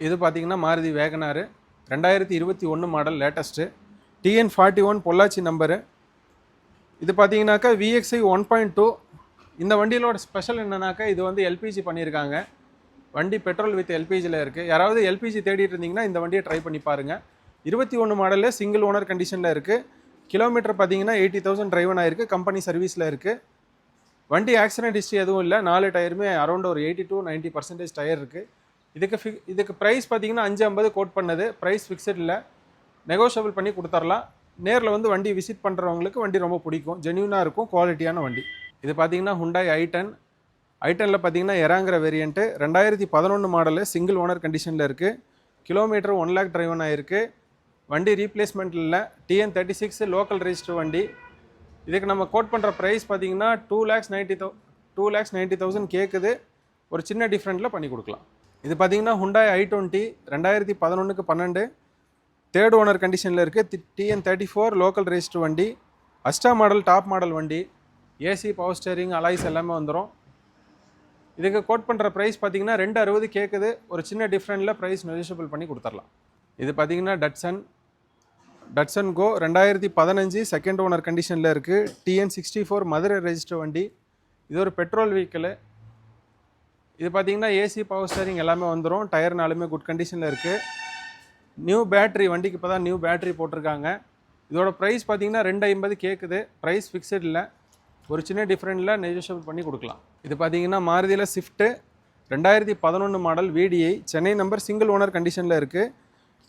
இது பார்த்தீங்கன்னா மாருதி வேகனாரு. ரெண்டாயிரத்தி இருபத்தி ஒன்று model latest TN forty one Pollachi number இது பார்த்தீங்கன்னாக்கா விஎக்ஸ்ஐ ஒன் பாயிண்ட் டூ இந்த வண்டியிலோட ஸ்பெஷல் என்னன்னாக்கா இது வந்து எல்பிஜி பண்ணியிருக்காங்க வண்டி பெட்ரோல் வித் எல்பிஜியில் இருக்குது யாராவது எல்பிஜி தேடிட்டு இருந்தீங்கன்னா இந்த வண்டியை ட்ரை பண்ணி பாருங்கள் இருபத்தி ஒன்று மாடலில் சிங்கிள் ஓனர் கண்டிஷனில் இருக்குது கிலோமீட்டர் பார்த்தீங்கன்னா எயிட்டி தௌசண்ட் ட்ரைவன் ஆயிருக்கு. கம்பெனி சர்வீஸில் இருக்குது வண்டி ஆக்சிடென்ட் ஹிஸ்ட்ரி எதுவும் இல்லை. நாலு டயருமே அரௌண்ட் ஒரு எயிட்டி டு 90% பர்சன்டேஜ் டயர் இருக்குது இதுக்கு ஃபி இதுக்கு ப்ரைஸ் பார்த்தீங்கன்னா அஞ்சு ஐம்பது கோட் பண்ணது. ப்ரைஸ் ஃபிக்ஸட் இல்லை. நெகோஷியபிள் பண்ணி கொடுத்துர்லாம். நேரில் வந்து வண்டி விசிட் பண்ணுறவங்களுக்கு வண்டி ரொம்ப பிடிக்கும். ஜென்யூனாக இருக்கும் குவாலிட்டியான வண்டி. இது பார்த்தீங்கன்னா ஹுண்டாய் ஐ டெனில் பார்த்தீங்கன்னா இறங்குற வேரியண்ட்டு ரெண்டாயிரத்தி பதினொன்று மாடலு சிங்கிள் ஓனர் கண்டிஷனில் இருக்குது கிலோமீட்டர் ஒன் லேக் ட்ரைவன் ஆகிருக்கு வண்டி ரீப்ளேஸ்மெண்ட் இல்லை. TN thirty six local register வண்டி. இதுக்கு நம்ம கோட் பண்ணுற ப்ரைஸ் பார்த்தீங்கன்னா டூ லேக்ஸ் நைன்ட்டி தௌ டூ லேக்ஸ் நைன்ட்டி தௌசண்ட் கேட்குது ஒரு சின்ன டிஃப்ரெண்ட்டில் பண்ணி கொடுக்கலாம். இது பார்த்தீங்கன்னா ஹுண்டாய் ஐ டுவெண்ட்டி ரெண்டாயிரத்தி பதினொன்றுக்கு பன்னெண்டு. தேர்ட் ஓனர் கண்டிஷனில் இருக்குது TN thirty four local register வண்டி. அஸ்டா மாடல் டாப் மாடல் வண்டி. ஏசி பவர் ஸ்டேரிங் அலாய்ஸ் எல்லாமே வந்துடும் இதுக்கு கோட் பண்ணுற ப்ரைஸ் பார்த்தீங்கன்னா ரெண்டு அறுபது கேட்குது ஒரு சின்ன டிஃப்ரெண்ட்டில் ப்ரைஸ் நெகோஷியபிள் பண்ணி கொடுத்துர்லாம். இது பார்த்தீங்கன்னா டட்சன் டட்சன் கோ ரெண்டாயிரத்தி பதினஞ்சு செகண்ட் ஓனர் கண்டிஷனில் இருக்குது TN sixty four Madurai register வண்டி. இது ஒரு பெட்ரோல் வெஹிக்கிளு இது பார்த்தீங்கன்னா ஏசி பவர் ஸ்டேரிங் எல்லாமே வந்துடும் டயர் நாலுமே குட் கண்டிஷனில் இருக்குது நியூ பேட்டரி வண்டிக்கு இப்போ தான் நியூ பேட்டரி போட்டிருக்காங்க. இதோட ப்ரைஸ் பார்த்தீங்கன்னா ரெண்டு ஐம்பது கேட்குது ப்ரைஸ் ஃபிக்ஸட் இல்லை. ஒரு சின்ன டிஃப்ரெண்ட்டில் நெஜிஷபிள் பண்ணி கொடுக்கலாம். இது பார்த்தீங்கன்னா மாருதியில் ஸ்விஃப்ட்டு ரெண்டாயிரத்தி பதினொன்று model VDI Chennai number single owner கண்டிஷனில் இருக்குது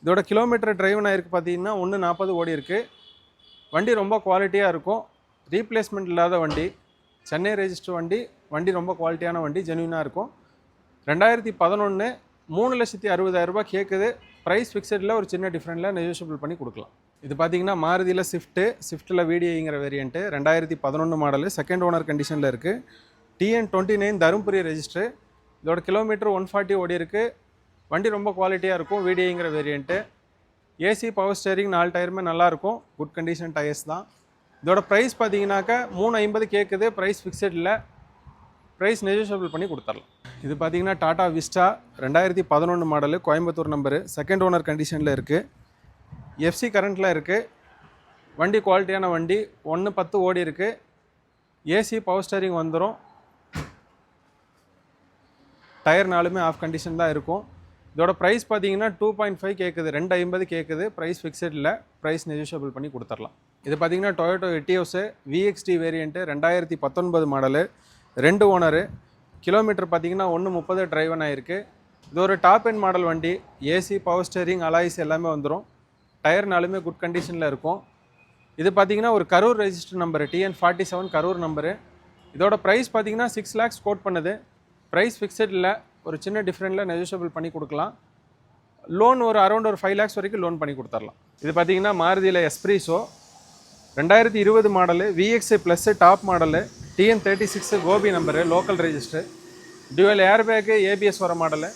இதோட கிலோமீட்டர் டிரைவன் ஆயிருக்கு பார்த்தீங்கன்னா ஒன்று நாற்பது ஓடி இருக்குது வண்டி ரொம்ப குவாலிட்டியாக இருக்கும். ரீப்ளேஸ்மெண்ட் இல்லாத வண்டி. சென்னை ரெஜிஸ்டர் வண்டி வண்டி ரொம்ப குவாலிட்டியான வண்டி ஜென்யூனாக இருக்கும். ரெண்டாயிரத்தி பதினொன்று மூணு லட்சத்தி அறுபதாயிரரூபா கேட்குது ப்ரைஸ் ஃபிக்ஸடில் ஒரு சின்ன டிஃப்ரெண்ட்டில் நெகோஷியபிள் பண்ணி கொடுக்கலாம். இது பார்த்தீங்கன்னா மாருதியில் ஸ்விஃப்ட்டு ஸ்விஃப்ட்டில் வீடியோங்கிற வேரியண்ட்டு ரெண்டாயிரத்தி பதினொன்று மாடலு செகண்ட் ஓனர் கண்டிஷனில் இருக்குது TN twenty nine Dharmapuri register இதோட கிலோமீட்டர் ஒன் ஃபார்ட்டி ஓடி இருக்குது வண்டி ரொம்ப குவாலிட்டியாக இருக்கும் வீடியோங்கிற வேரியண்ட்டு ஏசி பவர் ஸ்டேரிங் நாலு டயருமே நல்லாயிருக்கும் குட் கண்டிஷன் டயர்ஸ் தான். இதோட ப்ரைஸ் பார்த்தீங்கன்னாக்கா மூணு ஐம்பது கேட்குது ப்ரைஸ் ஃபிக்ஸட் இல்லை. ப்ரைஸ் நெஜிஷபிள் பண்ணி கொடுத்துடலாம். இது பார்த்தீங்கன்னா டாடா விஸ்டா ரெண்டாயிரத்தி பதினொன்று model Coimbatore number second owner கண்டிஷனில் இருக்குது எஃப்சி கரண்ட்டில் இருக்குது வண்டி குவாலிட்டியான வண்டி ஒன்று பத்து ஓடி இருக்குது ஏசி பவர் ஸ்டேரிங் வந்துடும் டயர் நாலுமே ஆஃப் கண்டிஷன் தான் இருக்கும். இதோட ப்ரைஸ் பார்த்தீங்கன்னா டூ பாயிண்ட் ஃபைவ் கேட்குது ரெண்டு ஐம்பது கேட்குது ப்ரைஸ் ஃபிக்ஸட் இல்லை. ப்ரைஸ் நெஜிஷபிள் பண்ணி கொடுத்துர்லாம் இது பார்த்தீங்கன்னா டொயோட்டோ எட்டியோஸு விஎக்ஸ்டி வேரியண்ட்டு ரெண்டாயிரத்தி பத்தொன்பது மாடலு ரெண்டு ஓனரு கிலோமீட்டர் பார்த்தீங்கன்னா ஒன்று முப்பது டிரைவன் ஆகிருக்கு இது ஒரு டாப் எண்ட் மாடல் வண்டி ஏசி பவர் ஸ்டேரிங் அலாய்ஸ் எல்லாமே வந்துடும் டயர் நாலுமே குட் கண்டிஷனில் இருக்கும். இது பார்த்தீங்கன்னா ஒரு Karur register number TN forty seven Karur number இதோட ப்ரைஸ் பார்த்தீங்கன்னா சிக்ஸ் லேக்ஸ் கோட் பண்ணுது. ப்ரைஸ் ஃபிக்ஸட் இல்லை ஒரு சின்ன டிஃப்ரெண்ட்டில் நெஜிஷபிள் பண்ணி கொடுக்கலாம். லோன் ஒரு அரௌண்ட் ஒரு ஃபைவ் லேக்ஸ் வரைக்கும் லோன் பண்ணி கொடுத்துர்லாம். இது பார்த்தீங்கன்னா மாருதியில் எஸ்ப்ரீஸோ ரெண்டாயிரத்தி இருபது model VXI plus top model TN thirty six Gobi number local register dual airbag ABS வர மாடலு.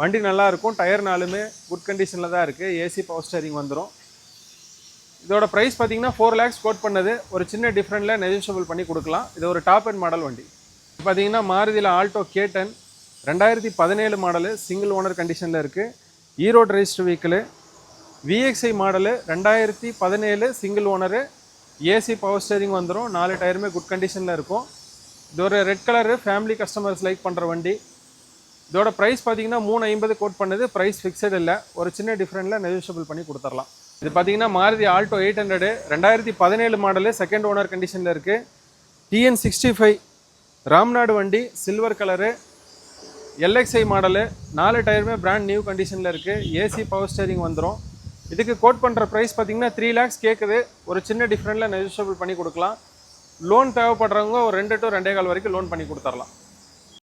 வண்டி நல்லா இருக்கும் டயர் நாலுமே குட் கண்டிஷனில் தான் இருக்குது ஏசி பவர் ஸ்டேரிங் வந்துடும் இதோட ப்ரைஸ் பார்த்தீங்கன்னா ஃபோர் லேக்ஸ் கோட் பண்ணது. ஒரு சின்ன டிஃப்ரெண்ட்டில் நெஜிஷபிள் பண்ணி கொடுக்கலாம். இது ஒரு டாப் அண்ட் மாடல் வண்டி. பார்த்தீங்கன்னா மாருதியில் ஆல்டோ கேட்டன் ரெண்டாயிரத்தி பதினேழு மாடலு சிங்கிள் ஓனர் கண்டிஷனில் இருக்குது Erode register vehicle VXI model ரெண்டாயிரத்தி பதினேழு single owner AC power steering வந்துடும் நாலு டயருமே குட் கண்டிஷனில் இருக்கும். இது ஒரு red colour family customers like பண்ணுற வண்டி. இதோட ப்ரைஸ் பார்த்தீங்கன்னா மூணு ஐம்பது கோட் பண்ணுது. ப்ரைஸ் ஃபிக்ஸட் இல்லை. ஒரு சின்ன டிஃப்ரெண்ட்டில் நெகோஷியபிள் பண்ணி கொடுத்துடலாம் இது பார்த்தீங்கன்னா மாருதி ஆல்டோ எயிட் ஹண்ட்ரடு ரெண்டாயிரத்தி பதினேழு மாடலு செகண்ட் ஓனர் கண்டிஷனில் இருக்குது டிஎன் சிக்ஸ்டி ஃபைவ் ராம்நாடு வண்டி சில்வர் கலரு எல்எக்ஸ்ஐ மாடலு நாலு டயருமே பிராண்ட் நியூ கண்டிஷனில் இருக்குது ஏசி பவர் ஸ்டேரிங் வந்துடும் இதுக்கு கோட் பண்ணுற ப்ரைஸ் பார்த்தீங்கன்னா த்ரீ லேக்ஸ் கேட்குது ஒரு சின்ன டிஃப்ரெண்ட்டில் நெகோஷியபிள் பண்ணி கொடுக்கலாம். லோன் தேவைப்படுறவங்க ஒரு ரெண்டு டு ரெண்டே கால் வரைக்கும் லோன் பண்ணி கொடுத்துர்லாம்.